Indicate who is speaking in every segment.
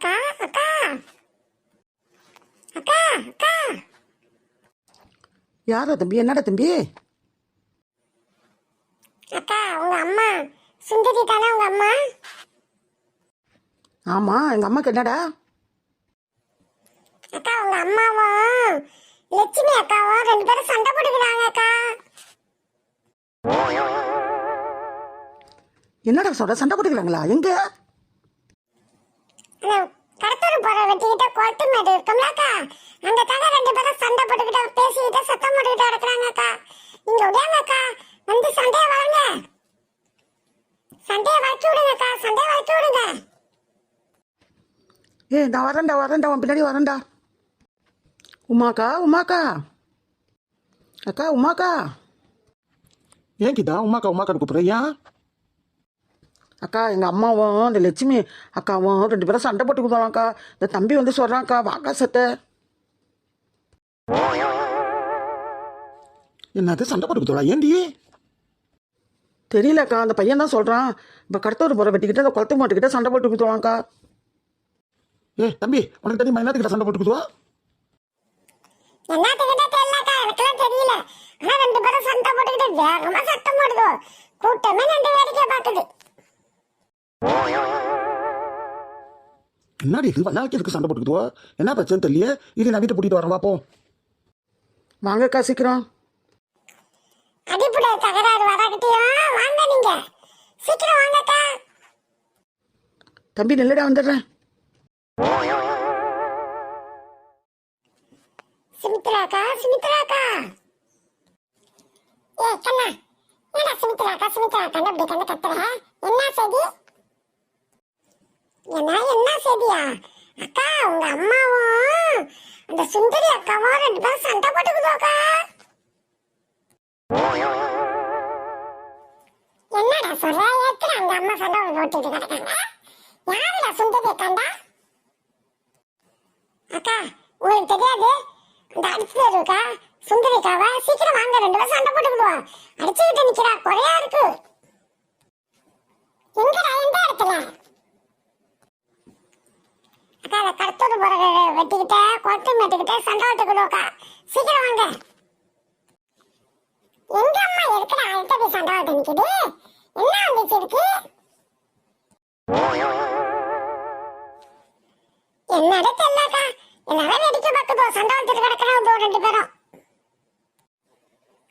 Speaker 1: அக்கா அக்கா. அக்கா அக்கா.
Speaker 2: யாரா தம்பி? என்னடா தம்பி?
Speaker 1: அக்கா உங்க அம்மா. சுந்தரி தானே உங்க அம்மா?
Speaker 2: ஆமா எங்க அம்மாக்கு என்னடா?
Speaker 1: அக்கா உங்க அம்மாவும் லட்சுமி அக்காவும் ரெண்டு பேரும் சண்டை போட்டுக்கிறாங்க அக்கா.
Speaker 2: என்னடா சொல்ற? சண்டை போட்டுக்கிறாங்களா? எங்க?
Speaker 1: கடத்தூர் போற வெட்டிக்கிட்ட குளத்து மேடு இருக்கும்ல அக்கா. அந்த தாங்க ரெண்டு பேரும் சண்டை போட்டுக்கிட்ட பேசிக்கிட்டு சத்தம் போட்டுக்கிட்டு கிடக்குறாங்க அக்கா. நீங்க உடையாங்க வந்து சண்டையை வளங்க. சண்டையை வளர்த்து விடுங்கக்கா அக்கா சண்டையை வளர்த்து விடுங்க.
Speaker 2: ஏ நான் வரேன்டா வரேன்டா உன் பின்னாடி வரண்டா உமாக்கா உமாக்கா. அக்கா உமாக்கா. ஏன் கிட்டா உமாக்கா உமாக்கா கூப்பிட்ற ஏன்? அக்கா எங்கள் அம்மாவும் இந்த லட்சுமி அக்காவும் ரெண்டு பேரும் சண்டை போட்டுக்குதாக்கா இந்த தம்பி வந்து சொல்கிறான்க்கா வாக்கா சத்த என்னது சண்டை போட்டுக்குதோடா ஏண்டி? தெரியலக்கா அந்த பையன் தான் சொல்கிறான் இப்போ கடத்தூர் போகிற வெட்டிக்கிட்டு அந்த குளத்து மாட்டுக்கிட்ட சண்டை போட்டுக்குதுவாங்க்கா ஏ தம்பி உனக்கு தெரியுமா என்னத்துக்கிட்ட சண்டை போட்டுக்குதுவா
Speaker 1: என்னத்துக்கிட்ட தெரியலக்கா எனக்கெல்லாம் தெரியல. ஆனா ரெண்டு பேரும் சண்டை போட்டுக்கிட்டு வேகமா சத்தம் போடுதோ.
Speaker 2: என்னடி இது வல்லாக்கி இருக்கு சண்டை போட்டுக்குதுவா என்ன பிரச்சனை தெரியல இது நான் வீட்டை கூட்டிட்டு வரேன் பாப்போம் வாங்கக்கா சீக்கிரம்
Speaker 1: அடிப்படை தகராறு வராக்கிட்டையும் வாங்க நீங்க. சீக்கிரம் வாங்கக்கா
Speaker 2: தம்பி நெல்லடா வந்துடுறேன்.
Speaker 1: சுமித்ராக்கா சுமித்ராக்கா ஏ கண்ணா. ஏடா சுமித்ராக்கா சுமித்ராக்கா அப்படி கண்ணு கத்துற என்ன செய்தி? என்ன என்ன செய்தியா? அக்கா உங்க அம்மாவும் அந்த சுந்தரி அக்காவும் ரெண்டு பேரும் சண்டை போட்டுக்குதோக்கா என்னடா சொல்ற? ஏத்துல அந்த அம்மா சண்டை போட்டுட்டு கிடக்காங்க? யாருடா சுந்தரி அக்காண்டா? அக்கா உங்களுக்கு தெரியாது? அந்த அடிச்சு இருக்கா சுந்தரிக்காவ சீக்கிரம் வாங்க ரெண்டு பேரும் சண்டை போட்டுக்கிடுவா அடிச்சுக்கிட்டு நிக்கிறா குறையா இருக்கு. எங்கடா எந்த இடத்துல? அக்கா அந்த கடத்தூர் போற வெட்டிக்கிட்ட கொத்து மேட்டுக்கிட்ட சண்டை போட்டுக்கிடுவாக்கா சீக்கிரம் வாங்க. எங்க அம்மா எதுக்குடா அழுத்த போய் சண்டை நிக்குது? என்ன வந்துச்சு இருக்கு என்னடா தெரியலக்கா. எல்லாரும் வேடிக்கை பார்க்குதோ சண்டை வந்துட்டு கிடக்குறாங்க ரெண்டு பேரும்.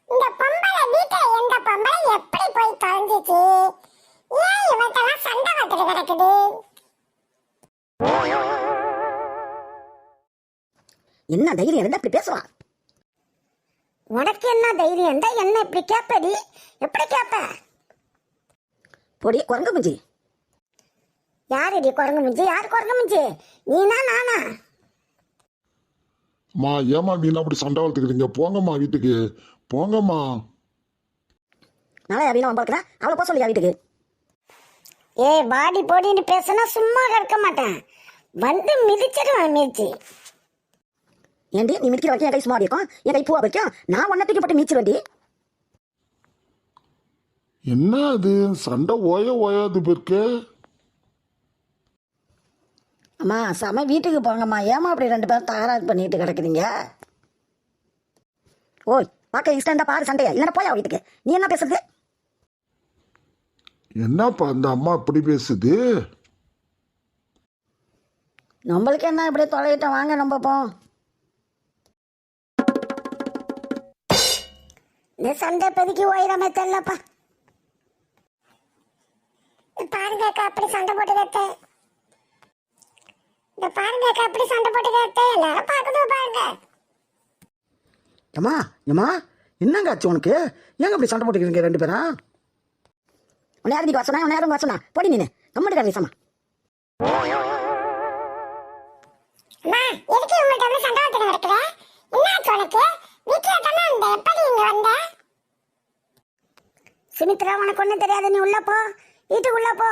Speaker 1: இந்த பொம்பளை வீட்டை எந்த பொம்பளை எப்படி போய் தொலைஞ்சிச்சு? ஏன் இவன்ட்டெல்லாம் சண்டை வந்துட்டு கிடக்குது?
Speaker 3: என்ன தைரியம்? இருந்தா இப்படி பேசுவான்
Speaker 1: உனக்கு என்ன தைரியம்? தான் என்ன இப்படி கேப்படி? எப்படி கேப்ப?
Speaker 3: பொடி குரங்கு குஞ்சு.
Speaker 1: யாருடி குரங்கு மிஞ்சி யார் குரங்கு மிஞ்சி நீனா நானா?
Speaker 4: அம்மா ஏம்மா நீங்க அப்படி சண்டை வளர்த்துக்கிறீங்க போங்கம்மா வீட்டுக்கு. போங்கம்மா.
Speaker 3: நல்லா அப்படின்னு வம்பளுக்குறா அவளை போக சொல்லி வீட்டுக்கு.
Speaker 1: ஏய் பாடி போடின்னு பேசுனா சும்மா இருக்க மாட்டேன். வந்து மிதிச்சிடுவேன் மிதிச்சு.
Speaker 3: ஏண்டி நீ மிதிக்கிற வரைக்கும் என் கை சும்மா இருக்கும்? என் கை பூவா வைக்கும் நான் ஒன்ன தூக்கி போட்டு வண்டி
Speaker 4: என்ன அது? சண்டை ஓய ஓயாது பேருக்கு
Speaker 3: அம்மா செம வீட்டுக்கு போங்கம்மா. ஏமா அப்படி ரெண்டு பேரும் தகராறு பண்ணிட்டு கிடக்குறீங்க? ஓய் பார்க்க இஷ்டண்டா பாரு சண்டையா. இல்லைன்னா போயா வீட்டுக்கு. நீ என்ன பேசுறது?
Speaker 4: என்னப்பா அந்த அம்மா இப்படி பேசுது?
Speaker 3: நம்மளுக்கு என்ன இப்படியே தொலைகிட்டோம் வாங்க நம்ம போ.
Speaker 1: இந்த சண்டை பெருக்கி ஓயிடாம தெரியலப்பா பாருங்க அக்கா அப்படி சண்டை போட்டு கத்த. இந்த பாருங்க அக்கா அப்படி சண்டை போட்டு கத்த. எல்லாரும் பாக்குதோ பாருங்க.
Speaker 2: ஏம்மா ஏம்மா என்னங்க ஆச்சு உனக்கு? ஏங்க அப்படி சண்டை போட்டுக்கிறீங்க ரெண்டு பேரும்?
Speaker 3: உன்னை யாரும் நீ வர சொன்னா? உன்னை யாரும் வர சொன்னா? போடி நீனு கம்மட்டு கரேசம்மா
Speaker 1: அம்மா எதுக்கு உங்கள்கிட்ட வந்து சண்டை போட்டு நடக்கிற? என்ன ஆச்சு உனக்கு? வீட்டுல தானே இந்த எப்படி இங்க வந்த? சுமித்ரா உனக்கு ஒண்ணும் தெரியாது. நீ உள்ள போ. வீட்டுக்குள்ள போ.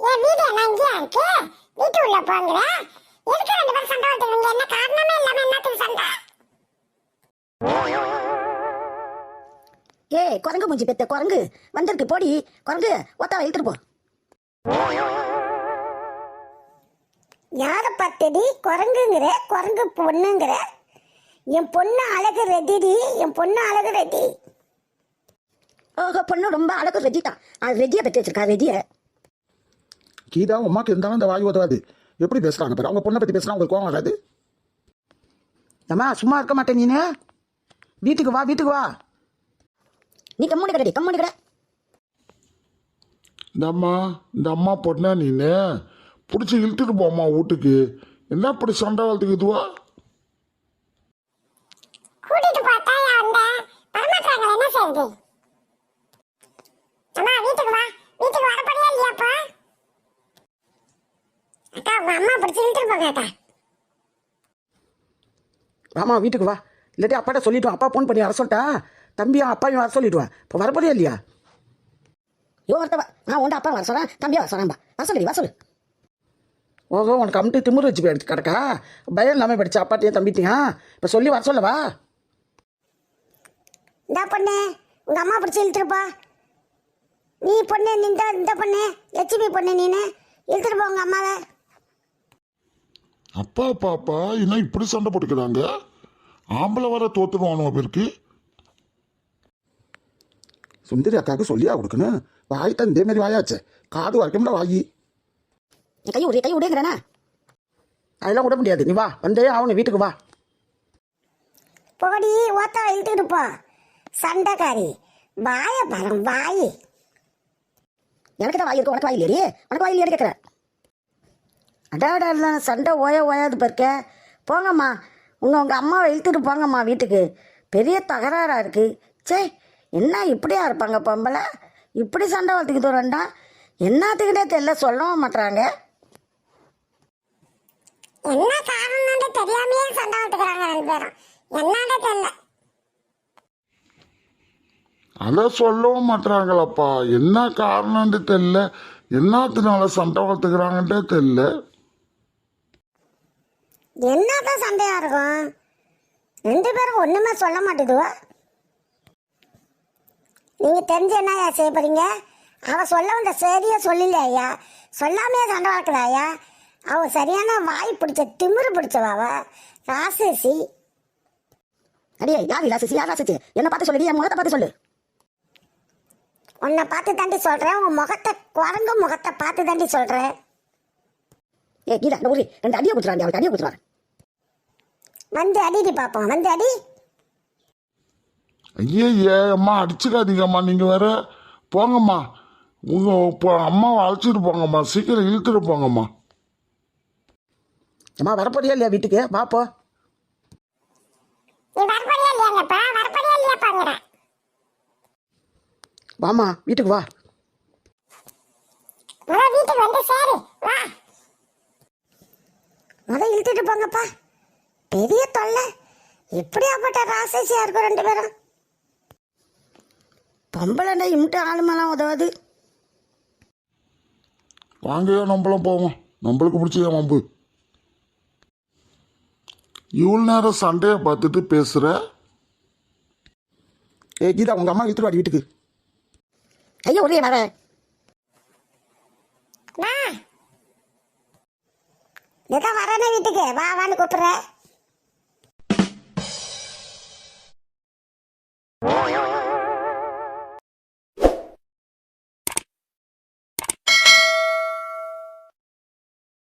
Speaker 1: என் வீடு என்ன இங்கேயா இருக்கு? வீட்டு உள்ள போங்கிற எதுக்கு ரெண்டு பேரும் சண்டை போட்டுக்கிறீங்க என்ன காரணமே இல்லாம என்னத்துக்கு சண்டை?
Speaker 3: ஏய் குரங்கு மூஞ்சி பெத்த குரங்கு. வந்திருக்கு போடி. குரங்கு ஒத்தாவை இழுத்துட்டு போ.
Speaker 5: யாரை பார்த்தடி? குரங்குங்கிற குரங்கு பொண்ணுங்கிற. என் பொண்ணு அழகு ரெடிடி. என் பொண்ணு அழகு ரெடி.
Speaker 3: ஓஹோ பொண்ணு ரொம்ப அழகு. ரெஜி தான் அது ரெஜியை பற்றி வச்சிருக்கா ரெஜியை.
Speaker 2: கீதா உமாக்கு இருந்தாலும் அந்த வாய் உதவாது எப்படி பேசுறாங்க பாரு. அவங்க பொண்ணை பத்தி பேசுனா உங்களுக்கு கோவம் வராது. ஏம்மா சும்மா இருக்க மாட்டேன் நீனு. வீட்டுக்கு வா வீட்டுக்கு வா.
Speaker 3: நீ கம்முனு கடை கம்முனு கடை.
Speaker 4: இந்த அம்மா இந்த அம்மா பொண்ணா நீனு? பிடிச்சி இழுத்துட்டு போம்மா வீட்டுக்கு. என்ன இப்படி சண்டை வளர்த்துக்கு இதுவா?
Speaker 5: கூட்டிட்டு பார்த்தா அந்த வரமாட்டாங்க என்ன செய்யுது அம்மா வீட்டுக்கு வா வீட்டுக்கு வரப்படியா இல்லையாப்பா அக்கா உங்க அம்மா அக்கா
Speaker 2: ஆமா வீட்டுக்கு வா. இல்லாட்டி அப்பாட்ட சொல்லிட்டு அப்பா ஃபோன் பண்ணி வர சொல்லிட்டா. தம்பியும் அப்பாவையும் வர சொல்லிடுவேன் இப்போ வரப்போறியா இல்லையா?
Speaker 3: யோ ஒருத்தவ நான் உண்ட அப்பா வர சொல்கிறேன் தம்பியா வர சொல்கிறேன்பா வர சொல்லி வர சொல்லு.
Speaker 2: ஓஹோ உனக்கு அம்ட்டு திமிரு வச்சு போய் எடுத்து கிடக்கா? பயம் இல்லாமல் படிச்சா அப்பாட்டையும் தம்பிட்டையும் இப்போ சொல்லி வர சொல்லவா
Speaker 5: இந்த பொண்ணு உங்க அம்மா பிடிச்சி இழுத்துருப்பா நீ பொண்ணு நீ இந்த இந்த பொண்ணு லட்சுமி பொண்ணு நீனு. இழுத்துட்டு போ உங்க அம்மாவை.
Speaker 4: அப்பா பாப்பா என்ன இப்படி சண்டை போட்டுக்கிறாங்க? ஆம்பளை வர தோத்துருவானோ பேருக்கு.
Speaker 2: சுந்தரி அக்காவுக்கு சொல்லியா கொடுக்கணும்? வாய் தான் இதே மாதிரி வாயாச்சே. காது வரைக்கும்ல வாயி.
Speaker 3: கை விடு கை விடுங்கிறேனா
Speaker 2: அதெல்லாம் விட முடியாது. நீ வா வந்தே ஆகணும் வீட்டுக்கு வா.
Speaker 5: போடி ஓத்தா இழுத்துட்டு போ. சண்டைக்காரி. வாய பரம் வாய்.
Speaker 3: எனக்கு தான் வாய் இருக்கு உனக்கு வாய் இல்லையே உனக்கு வாய் இல்லையே கேட்குறேன் அடாடா சண்டை ஓய ஓயாது பருக்க போங்கம்மா. உங்கள் உங்கள் அம்மாவை இழுத்துட்டு போங்கம்மா வீட்டுக்கு. பெரிய தகராறாக இருக்கு. சே என்ன இப்படியா இருப்பாங்க பொம்பளை? இப்படி சண்டை வளர்த்துக்கிட்டு வரண்டா? என்னத்துக்கிட்டே தெரியல சொல்லவும் மாட்றாங்க.
Speaker 5: என்ன காரணம்னு தெரியாமையே சண்டை விட்டுக்கிறாங்க ரெண்டு பேரும். என்னன்னு தெரியல.
Speaker 4: அதை சொல்லவும் மாட்டாங்களப்பா என்ன காரணம்னு தெரியல. என்னத்தினால சண்டை வளர்த்துக்கிறாங்கன்றே தெரியல.
Speaker 5: என்னதான் சண்டையா இருக்கும்? ரெண்டு பேரும் ஒண்ணுமே சொல்ல மாட்டேதுவா நீங்க தெரிஞ்சு என்னய்யா செய்ய போறீங்க? அவ சொல்ல வந்த சரியா சொல்லல ஐயா. சொல்லாமே சண்டை வளர்க்குறா ஐயா? அவ சரியான வாய் பிடிச்ச திமிரு பிடிச்சவா அவ? ராசசி
Speaker 3: அடியே யார் ராசிச்சு யார் ராசிச்சு என்ன பார்த்து சொல்லி என் முகத்தை பார்த்து சொல்லு.
Speaker 5: உன்னை பார்த்து தாண்டி சொல்றேன். உன் முகத்தை குரங்கு முகத்தை பார்த்து தாண்டி சொல்றேன்.
Speaker 3: ஏ கீதா இந்த ஊரி ரெண்டு அடியை கொடுத்துறாங்க அவளுக்கு அடியை கொடுத்துறாரு
Speaker 5: வந்து அடிடி பார்ப்போம் வந்து அடி.
Speaker 4: ஐயே அம்மா அடிச்சுக்காதீங்கம்மா நீங்க வேற போங்கம்மா. உங்க பொ- அம்மாவை அழைச்சிட்டு போங்கம்மா. சீக்கிரம் இழுத்துட்டு போங்கம்மா.
Speaker 2: அம்மா வரப்போறியா இல்லையா வீட்டுக்கு? வாப்போ
Speaker 5: வரப்படியா வரப்படியா
Speaker 2: வாமா வீட்டுக்கு வா.
Speaker 5: வீட்டுக்கு வந்து சேரு. வா. முத இழுத்துட்டு போங்கப்பா. பெரிய தொல்லை. எப்படியாப்பட்ட ராசசியா இருக்கும் ரெண்டு பேரும்?
Speaker 3: பொம்பளைண்டா இம்ட்டு ஆளுமெல்லாம் உதவாது.
Speaker 4: வாங்கயா நம்மளும் போவோம். நம்மளுக்கு பிடிச்ச வம்பு. இவ்வளோ நேரம் சண்டையை பார்த்துட்டு பேசுற?
Speaker 2: ஏ கீதா உங்க அம்மா இழுத்துட்டு வாடி வீட்டுக்கு.
Speaker 3: ஐயோ ஒரே வர
Speaker 5: வா. ஏதோ வரனே வீட்டுக்கு. வா வான்னு கூப்பிடுற